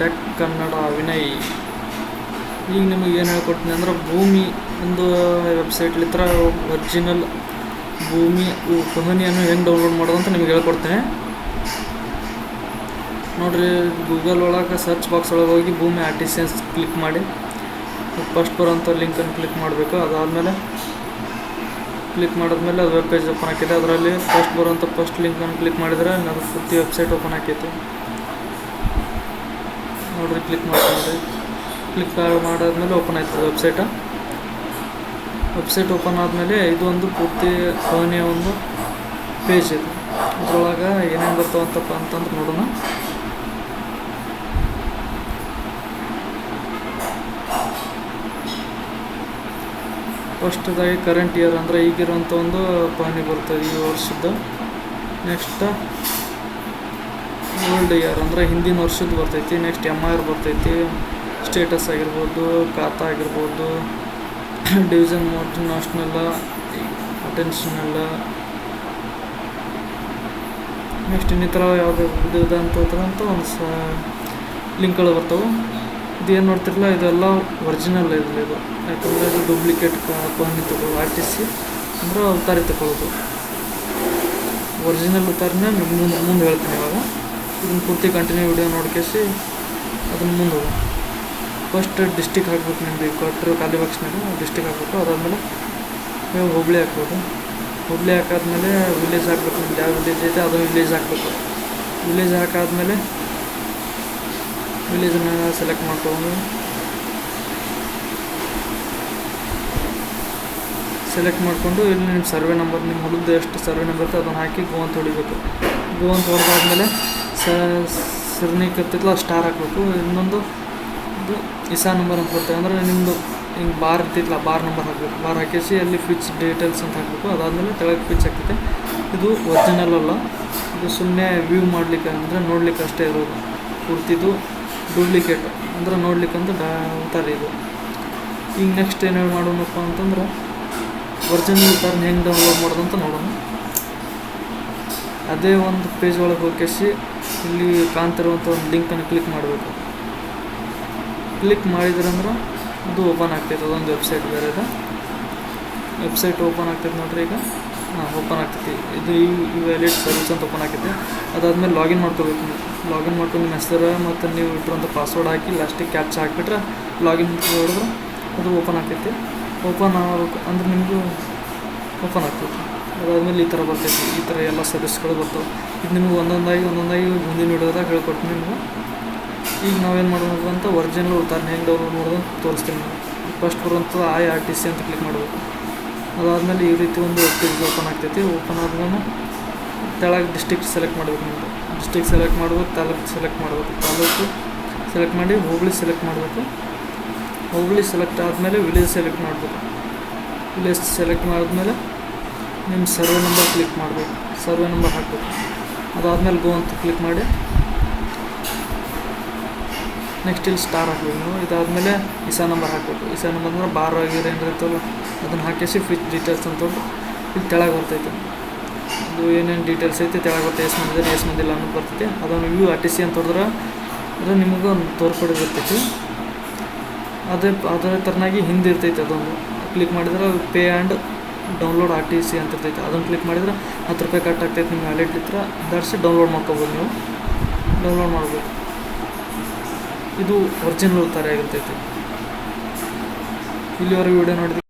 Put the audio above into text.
Tech Kannada Vinay. ಈಗ ನಿಮಗೆ ಏನು ಹೇಳ್ಕೊಡ್ತೀನಿ ಅಂದ್ರೆ ಭೂಮಿ ಒಂದು ವೆಬ್ಸೈಟ್ಲಿತ್ರ ಒರಿಜಿನಲ್ ಭೂಮಿ ಕೊಹನಿಯನ್ನು ಹೆಂಗೆ ಡೌನ್ಲೋಡ್ ಮಾಡೋದು ಅಂತ ನಿಮಗೆ ಹೇಳ್ಕೊಡ್ತೇನೆ. ನೋಡಿರಿ ಗೂಗಲ್ ಒಳಗೆ ಸರ್ಚ್ ಬಾಕ್ಸ್ ಒಳಗೆ ಹೋಗಿ ಭೂಮಿ ಆರ್ಟಿಸನ್ಸ್ ಕ್ಲಿಕ್ ಮಾಡಿ. ಫಸ್ಟ್ ಬರೋಂಥ ಲಿಂಕನ್ನು ಕ್ಲಿಕ್ ಮಾಡಬೇಕು. ಅದಾದಮೇಲೆ ಕ್ಲಿಕ್ ಮಾಡಿದ್ಮೇಲೆ ಅದು ವೆಬ್ ಪೇಜ್ ಓಪನ್ ಆಗಿದೆ. ಅದರಲ್ಲಿ ಫಸ್ಟ್ ಬರುವಂಥ ಫಸ್ಟ್ ಲಿಂಕನ್ನು ಕ್ಲಿಕ್ ಮಾಡಿದರೆ ಅದು ಪೂರ್ತಿ ವೆಬ್ಸೈಟ್ ಓಪನ್ ಆಕೈತಿ. ನೋಡಿರಿ ಕ್ಲಿಕ್ ಮಾಡ್ಕೊಂಡ್ರಿ. ಕ್ಲಿಕ್ ಮಾಡಾದ್ಮೇಲೆ ಓಪನ್ ಆಯ್ತದೆ ವೆಬ್ಸೈಟ ವೆಬ್ಸೈಟ್ ಓಪನ್ ಆದಮೇಲೆ ಇದು ಒಂದು ಪೂರ್ತಿ ಪಹಣಿಯ ಒಂದು ಪೇಜ್ ಇದೆ. ಇದ್ರೊಳಗೆ ಏನೇನು ಬರ್ತಾವಂತಪ್ಪ ಅಂತಂದ್ರೆ ನೋಡೋಣ. ಫಸ್ಟ್ದಾಗಿ ಕರೆಂಟ್ ಇಯರ್ ಅಂದರೆ ಈಗಿರುವಂಥ ಒಂದು ಪಹಣಿ ಬರ್ತದೆ ಈ ವರ್ಷದ್ದು ನೆಕ್ಸ್ಟ್ ಓಲ್ಡ್ ಇಯರ್ ಅಂದರೆ ಹಿಂದಿನ ವರ್ಷದ್ದು ಬರ್ತೈತಿ ನೆಕ್ಸ್ಟ್ ಎಂ ಆರ್ ಬರ್ತೈತಿ ಸ್ಟೇಟಸ್ ಆಗಿರ್ಬೋದು, ಖಾತಾ ಆಗಿರ್ಬೋದು ಡಿವಿಷನ್ ಮೋಟ್ ನ್ಯಾಷನಲ್ಲ ಅಟೆನ್ಷನಲ್ಲ ನೆಕ್ಸ್ಟ್ ಇನ್ನಿತರ ಯಾವುದು ಇದು ಇದೆ ಅಂತ ಅಂತ ಒಂದು ಸ ಲಿಂಕ್ಗಳು ಬರ್ತವೆ. ಇದು ಏನು ನೋಡ್ತಿರಲ್ಲ ಇದೆಲ್ಲ ಒರಿಜಿನಲ್ ಇದ್ರಲ್ಲಿ ಇದು. ಯಾಕಂದರೆ ಇದು ಡೂಪ್ಲಿಕೇಟ್ ಪಹಣಿ ತಗೊಳ್ಳೋದು ಆರ್ ಟಿ ಸಿ ಅಂದ್ರೆ ಅವತಾರಿ ತಗೊಳ್ಳೋದು ಒರಿಜಿನಲ್ ಅವತಾರನೇ ಮುಂದೆ ಮುಂದೆ ಹೇಳ್ತೀನಿ ಇವಾಗ. ಇದನ್ನು ಪೂರ್ತಿ ಕಂಟಿನ್ಯೂ ವಿಡಿಯೋ ನೋಡ್ಕೇಸಿ ಅದನ್ನು ಮುಂದೆ ಫಸ್ಟ್ ಡಿಸ್ಟಿಕ್ ಹಾಕ್ಬೇಕು ನಿಮ್ಗೆ ಕೊಟ್ಟರು ಖಾಲಿ ಬಾಕ್ಸ್ನಾಗ ಡಿಸ್ಟಿಕ್ ಹಾಕ್ಬೇಕು. ಅದಾದಮೇಲೆ ನೀವು ಹುಬ್ಳಿ ಹಾಕ್ಬೋದು. ಹುಬ್ಳಿ ಹಾಕಾದ್ಮೇಲೆ ವಿಲೇಜ್ ಹಾಕ್ಬೇಕು ನಿಮ್ದು. ಯಾವ ವಿಲೇಜ್ ಐತೆ ಅದು ವಿಲೇಜ್ ಹಾಕ್ಬೇಕು. ವಿಲೇಜ್ ಹಾಕಾದ್ಮೇಲೆ ವಿಲೇಜನ್ನ ಸೆಲೆಕ್ಟ್ ಮಾಡ್ಕೊಂಡು ಸೆಲೆಕ್ಟ್ ಮಾಡಿಕೊಂಡು ಇಲ್ಲಿ ನಿಮ್ಮ ಸರ್ವೆ ನಂಬರ್ ನಿಮ್ಮ ಹೊಲದ್ದು ಎಷ್ಟು ಸರ್ವೆ ನಂಬರ್ ಇರುತ್ತೆ ಅದನ್ನು ಹಾಕಿ ಗೋ ಅಂತ ಹೊಡಿಬೇಕು. ಗೋ ಅಂತ ಹೊಡೆದಾದ್ಮೇಲೆ ಸರ್ನಿಕ್ ಇರ್ತಿತ್ತಲ್ಲ ಸ್ಟಾರ್ ಹಾಕಬೇಕು. ಇನ್ನೊಂದು ಇದು ಇಸಾ ನಂಬರ್ ಅಂತ ಬರ್ತದೆ. ಅಂದರೆ ನಿಮ್ಮದು ಹಿಂಗೆ ಬಾರ್ ಇರ್ತಿತ್ತಲ್ಲ ಬಾರ್ ನಂಬರ್ ಹಾಕಬೇಕು. ಬಾರ್ ಹಾಕಿಸಿ ಅಲ್ಲಿ ಫಿಚ್ ಡೀಟೇಲ್ಸ್ ಅಂತ ಹಾಕಬೇಕು. ಅದಾದಮೇಲೆ ತೆಳಗೆ ಫಿಚ್ ಹಾಕಿದೆ ಇದು ಒರಿಜಿನಲ್ ಅಲ್ಲ. ಇದು ಸುಮ್ಮನೆ ವ್ಯೂ ಮಾಡಲಿಕ್ಕೆ ಅಂದರೆ ನೋಡ್ಲಿಕ್ಕೆ ಅಷ್ಟೇ ಇರೋದು. ಕುರ್ತಿದ್ದು ಡೂಪ್ಲಿಕೇಟ್ ಅಂದ್ರೆ ನೋಡ್ಲಿಕ್ಕೆ ಅಂತ ಡಾ ಉತ್ತಾರೆ ಇದು. ಈಗ ನೆಕ್ಸ್ಟ್ ಏನು ಮಾಡೋಣಪ್ಪ ಅಂತಂದ್ರೆ ಒರಿಜಿನಲ್ ಉತ್ತಾರನ ಹೆಂಗೆ ಡೌನ್ಲೋಡ್ ಮಾಡೋದಂತ ನೋಡೋಣ. ಅದೇ ಒಂದು ಪೇಜ್ ಒಳಗೆ ಹೋಗಿಸಿ ಇಲ್ಲಿ ಕಾಣ್ತಿರುವಂಥ ಒಂದು ಲಿಂಕನ್ನು ಕ್ಲಿಕ್ ಮಾಡಬೇಕು. ಕ್ಲಿಕ್ ಮಾಡಿದ್ರಂದ್ರೆ ಅದು ಓಪನ್ ಆಗ್ತೈತೆ. ಅದೊಂದು ವೆಬ್ಸೈಟ್ ಬೇರೆ ಇದೆ. ವೆಬ್ಸೈಟ್ ಓಪನ್ ಆಗ್ತೈತೆ ನೋಡ್ರಿ ಈಗ. ಹಾಂ ಓಪನ್ ಆಗ್ತೈತಿ. ಇದು ಈ ವ್ಯಾಲಿಡ್ ಸರ್ವಿಸ್ ಅಂತ ಓಪನ್ ಆಗ್ತೈತೆ. ಅದಾದಮೇಲೆ ಲಾಗಿನ್ ಮಾಡ್ಕೋಬೇಕು ನೀವು. ಲಾಗಿನ್ ಮಾಡ್ಕೊಂಡು ನಿಮ್ಮ ಹೆಸರು ಮತ್ತು ನೀವು ಇಟ್ಟಿರೋಂಥ ಪಾಸ್ವರ್ಡ್ ಹಾಕಿ ಲಾಸ್ಟಿಗೆ ಕ್ಯಾಪ್ಚ ಹಾಕಿಬಿಟ್ರೆ ಲಾಗಿನ್ ಹೊಡೆದ್ರೆ ಅದು ಓಪನ್ ಆಗ್ತೈತಿ. ಓಪನ್ ಆಗಬೇಕು ಅಂದ್ರೆ ನಿಮಗೂ ಓಪನ್ ಆಗ್ತೈತಿ. ಅದಾದಮೇಲೆ ಈ ಥರ ಬರ್ತೈತಿ, ಈ ಥರ ಎಲ್ಲ ಸರ್ವಿಸ್ಗಳು ಬರ್ತವೆ. ಇದು ನಿಮಗೆ ಒಂದೊಂದಾಗಿ ಒಂದೊಂದಾಗಿ ಮುಂದಿನ ವಿಡಿಯೋದಾಗ ಹೇಳ್ಕೊಡ್ತೀನಿ ನಿಮ್ಗೆ. ಈಗ ನಾವೇನು ಮಾಡಬೇಕು ಅಂತ ಒರಿಜಿನಲ್ ಉದಾಹರಣೆ ಹೆಂಗೆ ಡೌನ್ಲೋಡ್ ಮಾಡೋದು ತೋರಿಸ್ತೀನಿ ನಾನು ಫಸ್ಟ್ ಬರುವಂಥದ್ದು ಐ ಆರ್ ಟಿ ಸಿ ಅಂತ ಕ್ಲಿಕ್ ಮಾಡಬೇಕು. ಅದಾದಮೇಲೆ ಈ ರೀತಿ ಒಂದು ಪೇಜ್ ಓಪನ್ ಆಗ್ತೈತಿ. ಓಪನ್ ಆದ್ಮೇಲೆ ತೆಳಗೆ ಡಿಸ್ಟಿಕ್ ಸೆಲೆಕ್ಟ್ ಮಾಡಬೇಕು ನಿಮ್ಮದು ಡಿಸ್ಟಿಕ್ ಸೆಲೆಕ್ಟ್ ಮಾಡಬೇಕು, ತಾಲೂಕು ಸೆಲೆಕ್ಟ್ ಮಾಡಬೇಕು. ತಾಲೂಕು ಸೆಲೆಕ್ಟ್ ಮಾಡಿ ಹೋಬಳಿ ಸೆಲೆಕ್ಟ್ ಮಾಡಬೇಕು. ಹೋಬಳಿ ಸೆಲೆಕ್ಟ್ ಆದಮೇಲೆ ವಿಲೇಜ್ ಸೆಲೆಕ್ಟ್ ಮಾಡಬೇಕು. ವಿಲೇಜ್ ಸೆಲೆಕ್ಟ್ ಮಾಡಿದ್ಮೇಲೆ ನಿಮ್ಮ ಸರ್ವೆ ನಂಬರ್ ಕ್ಲಿಕ್ ಮಾಡಬೇಕು ಸರ್ವೆ ನಂಬರ್ ಹಾಕಬೇಕು. ಅದಾದಮೇಲೆ ಗೋ ಅಂತ ಕ್ಲಿಕ್ ಮಾಡಿ. ನೆಕ್ಸ್ಟ್ ಇಲ್ಲಿ ಸ್ಟಾರ್ ಹಾಕಬೇಕು ನೀವು. ಇದಾದಮೇಲೆ ಇಸಾ ನಂಬರ್ ಹಾಕಬೇಕು. ಇಸಾ ನಂಬರ್ ಅಂದ್ರೆ ಬಾರ್ ಆಗಿರೋ ಏನು ಇರ್ತಲ್ಲ ಅದನ್ನು ಹಾಕಿಸಿ ಫಿಚ್ ಡೀಟೇಲ್ಸ್ ಅಂತ ಇಲ್ಲಿ ತೆಳಗೆ ಬರ್ತೈತೆ. ಅದು ಏನೇನು ಡೀಟೇಲ್ಸ್ ಐತೆ ತೆಳಗೆ ಬರ್ತೈತೆ. ಎಷ್ಟು ಮಂದಿ ಎಸ್ ಎಷ್ಟು ಮಂದಿಲ್ಲ ಅನ್ನೋದು ಬರ್ತೈತೆ. ಅದನ್ನು ವ್ಯೂ ಆರ್ ಟಿ ಸಿ ಅಂತ ಹೊಡೆದ್ರೆ ಅದು ನಿಮಗೆ ಒಂದು ತೋರ್ಪಡಿರ್ತೈತಿ ಅದೇ ಅದೇ ಥರನಾಗಿ ಹಿಂದಿರ್ತೈತೆ ಅದೊಂದು. ಕ್ಲಿಕ್ ಮಾಡಿದ್ರೆ pay and download R T C ಅಂತ ಇರ್ತೈತೆ, ಅದನ್ನು ಕ್ಲಿಕ್ ಮಾಡಿದ್ರೆ ಹತ್ತು ರೂಪಾಯಿ ಕಟ್ ಆಗ್ತೈತೆ ನಿಮ್ಮ ವ್ಯಾಲೆಟ್ ಇತ್ರ ಧರಿಸಿ ಡೌನ್ಲೋಡ್ ಮಾಡ್ಕೋಬೋದು ನೀವು. ಡೌನ್ಲೋಡ್ ಮಾಡ್ಬೋದು. ಇದು ಒರಿಜಿನಲ್ ಥರ ಆಗಿರ್ತೈತೆ ಇಲ್ಲಿವರೆಗೆ ವಿಡಿಯೋ ನೋಡಿದ್ರೆ?